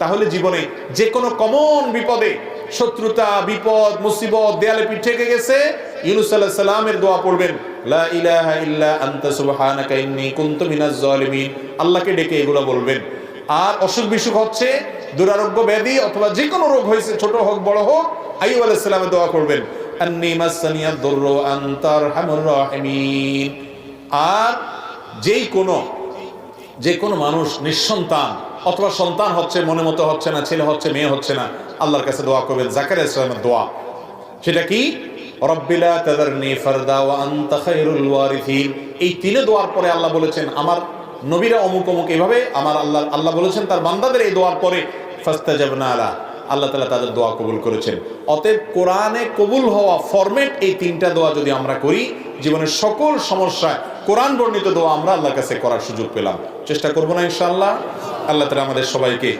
তাহলে জীবনে যে কোনো কমন বিপদে, শত্রুতা, বিপদ, মুসিবত, দেয়ালে পিঠ গেছে, ইউনুস আল্লাহ সাল্লামের দোয়া পড়বেন, লা ইলাহা ইল্লা আনতা সুবহানাকা ইন্নী কুনতু মিনাজ জালিমিন আল্লাহকে ডেকে এগুলো বলবেন। আর অসুখ বিসুখ হচ্ছে, দুরারোগ্য ব্যাধি অথবা যে কোনো রোগ হয়েছে, ছোট হোক, বড় হোক, আইয়ুব আলাইহিস সালামের দোয়া করবেন, আন্নী মাসানিয়া দুররু আনতার হামুর রাহিমিন। আর যেই কোনো যে কোনো মানুষ নিঃসন্তান অথবা সন্তান হচ্ছে, মনে মতো হচ্ছে না, ছেলে হচ্ছে, মেয়ে হচ্ছে না, আল্লাহর কাছে দোয়া করবেন। জাকার ইসলামের দোয়া। সেটা কি? ফারদা এই দোয়ার পরে আল্লাহ বলেছেন, আমার নবীরা অমুক অমুক আমার আল্লাহ আল্লাহ বলেছেন, তার বান্দাদের এই দোয়ার পরে আলা। আল্লাহ তালা তাদের দোয়া কবুল করেছেন। অতএব কবুল হওয়া ফরম্যাট এই তিনটা দোয়া যদি আমরা করি জীবনের সকল সমস্যায় কোরআন বর্ণিত দোয়া আমরা আল্লাহর কাছে করার সুযোগ পেলাম। চেষ্টা করব না ইনশাআল্লাহ। আল্লাহ তালা আমাদের সবাইকে